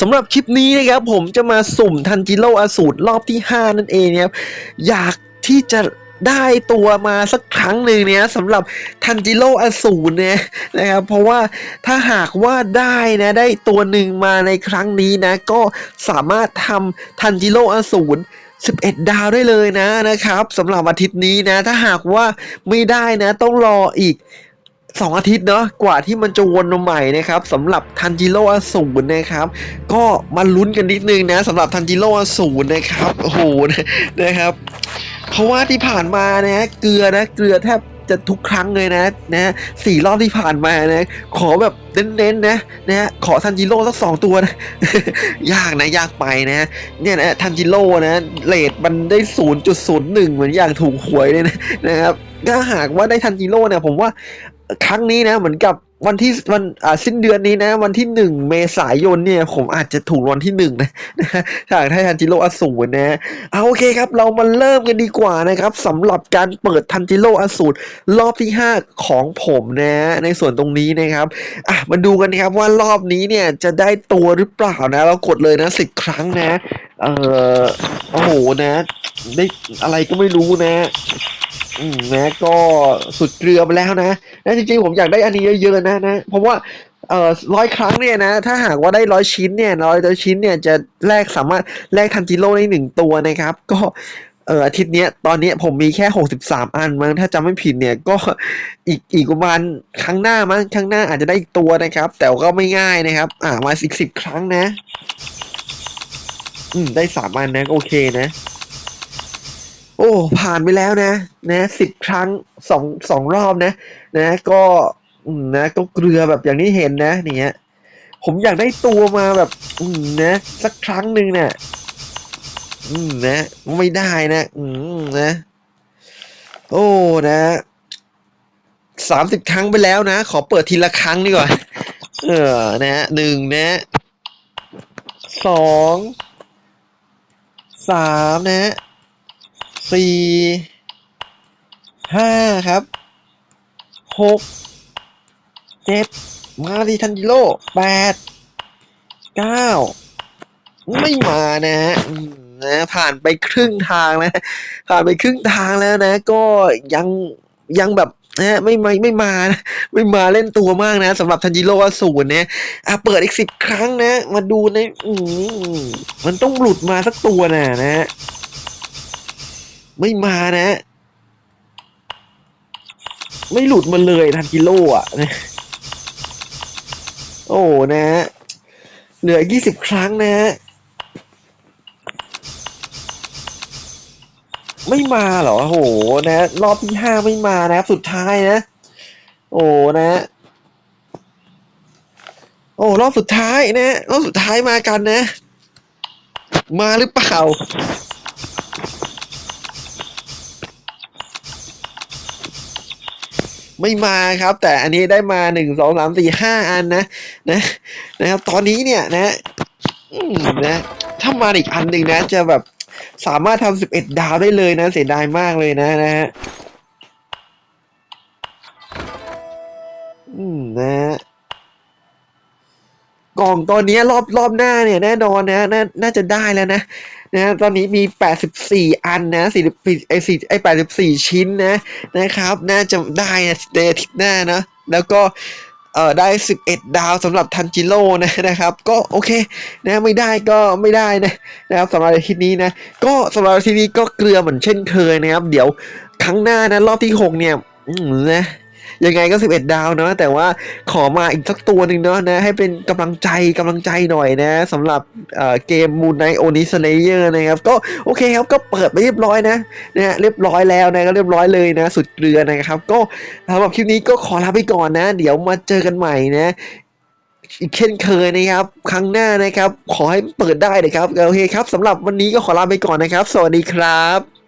สำหรับคลิปนี้นะครับผมจะมาสุ่มทันจิโร่อสูรรอบที่ 5 นั่นเองนะครับอยากที่จะได้ตัวมาสักครั้งหนึ่งเนี่ยสำหรับทันจิโร่อสูรเนี่ยนะครับเพราะว่าถ้าหากว่าได้นะได้ตัวหนึ่งมาในครั้งนี้นะ ก็สามารถทำทันจิโร่อสูร11 ดาวได้เลยนะนะครับสำหรับอาทิตย์นี้นะ ถ้าหากว่าไม่ได้นะ ต้องรออีก สองอาทิตย์เนาะกว่าที่มันจะวนมาใหม่นะครับสำหรับทันจิโร่อสูรนะครับ ก็มาลุ้นกันนิดนึงนะสำหรับทันจิโร่อสูรนะครับโอ้โหนะครับเพราะว่าที่ผ่านมานะเกลือนะเกลือแทบจะทุกครั้งเลยนะนะสี่รอบที่ผ่านมานะขอแบบเน้นๆนะนะขอทันจิโร่สักสองตัวนะยากนะยากไปนะเนี่ยนะทันจิโร่นะเลทมันได้ศูนย์จุดศูนย์หนึ่งเหมือนอย่างถูกหวยเลยนะนะครับถ้าหากว่าได้ทันจิโร่เนี่ยผมว่า ครั้งนี้นะเหมือนกับวันที่วันอ่าสิ้นเดือนนี้นะ วันที่หนึ่งเมษายนเนี่ย ผมอาจจะถูกรางวันที่หนึ่งนะนะฮะถ้าหากได้ทันจิโร่อสูรนะเอาโอเคครับ เรามาเริ่มกันดีกว่านะครับสำหรับการเปิดทันจิโร่อสูรรอบที่ 5 ของผมนะ ในส่วนตรงนี้นะครับอะมาดูกันนะครับว่ารอบนี้เนี่ยจะได้ตัวหรือเปล่านะ เรากดเลยนะสิบครั้งนะ เออโอ้โหนะ ได้อะไรก็ไม่รู้นะ นะก็สุดเกลือไปแล้วนะนะจริงๆผมอยากได้อันนี้เยอะๆนะนะ เพราะว่าเอ่อร้อยครั้งเนี่ยนะ ถ้าหากว่าได้ร้อยชิ้นเนี่ยร้อยร้อยชิ้นเนี่ยจะแลกสามารถแลกทันจิโร่ได้หนึ่งตัวนะครับ ก็เอ่ออาทิตย์เนี้ยตอนเนี้ยผมมีแค่หกสิบสามอันมั้งถ้าจำไม่ผิดเนี่ยก็อีกอีกประมาณครั้งหน้ามั้งครั้งหน้าอาจจะได้อีกตัวนะครับ แต่ก็ไม่ง่ายนะครับ อ่ามาอีกสิบครั้งนะ อืมได้สามอันนะก็โอเคนะ โอ้ ผ่านไปแล้วนะ นะสิบครั้งสองสองรอบนะ นะ ก็นะก็เกลือแบบอย่างที่เห็นนะเนี่ยผมอยากได้ตัวมาแบบอืนะ สักครั้งหนึ่งเนี่ยนะ ไม่ได้นะอืมนะ โอ้นะสามสิบครั้งไปแล้วนะ ขอเปิดทีละครั้งดีกว่า เออ นะหนึ่งนะสองสามนะ สี่ห้าครับหกเจ็ดมาดิทันจิโร่แปดเก้าไม่มานะฮะนะผ่านไปครึ่งทางนะ ผ่านไปครึ่งทางแล้วนะ ก็ยังยังแบบนะไม่ไม่ไม่มานะไม่มาเล่นตัวมากนะสำหรับทันจิโร่อสูรเนี่ยอะเปิดอีกสิบครั้งนะ มาดูในอืมมันต้องหลุดมาสักตัวน่ะนะ ไม่มานะ ไม่หลุดมาเลยทันกิโลอะนะโอ้นะเหลือยี่สิบครั้งนะไม่มาเหรอโหนะ รอบที่ห้าไม่มานะครับสุดท้ายนะ โอ้นะ โอ้รอบสุดท้ายนะรอบสุดท้ายมากันนะ มาหรือเปล่า ไม่มาครับ แต่อันนี้ได้มาหนึ่งสองสามสี่ห้าอันนะนะนะครับ ตอนนี้เนี่ยนะนะถ้ามาอีกอันหนึ่งนะ จะแบบสามารถทำสิบเอ็ดดาวได้เลยนะ เสียดายมากเลยนะนะฮะอืมนะ กล่องตอนนี้รอบรอบหน้าเนี่ยแน่นอนนะน่าน่าจะได้แล้วนะนะตอนนี้มี 84 อันนะ40ไอ้4ไอ้84 ชิ้นนะนะครับ น่าจะได้นะในอาทิตย์หน้านะแล้วก็เอ่อได้ 11 ดาวสำหรับทันจิโร่นะนะครับ ก็โอเคนะไม่ได้ก็ไม่ได้นะนะครับสำหรับอาทิตย์นี้นะ ก็สำหรับอาทิตย์นี้ก็เกลือเหมือนเช่นเคยนะครับ เดี๋ยวครั้งหน้านะรอบที่ 6 เนี่ยนะ ยังไงก็11ดาวเนาะแต่ว่าขอมาอีกสักตัวหนึ่งเนาะนะให้เป็นกำลังใจกำลังใจหน่อยนะสำหรับเกมมูนไนโอนิสเลเยอร์นะครับก็โอเคครับก็เปิดไปเรียบร้อยนะนะเรียบร้อยแล้วนะก็เรียบร้อยเลยนะ สุดเกลือนะครับ ก็สำหรับคลิปนี้ก็ขอลาไปก่อนนะ เดี๋ยวมาเจอกันใหม่นะอีกเช่นเคยนะครับ ครั้งหน้านะครับ ขอให้เปิดได้นะครับ โอเคครับสำหรับวันนี้ก็ขอลาไปก่อนนะครับ สวัสดีครับ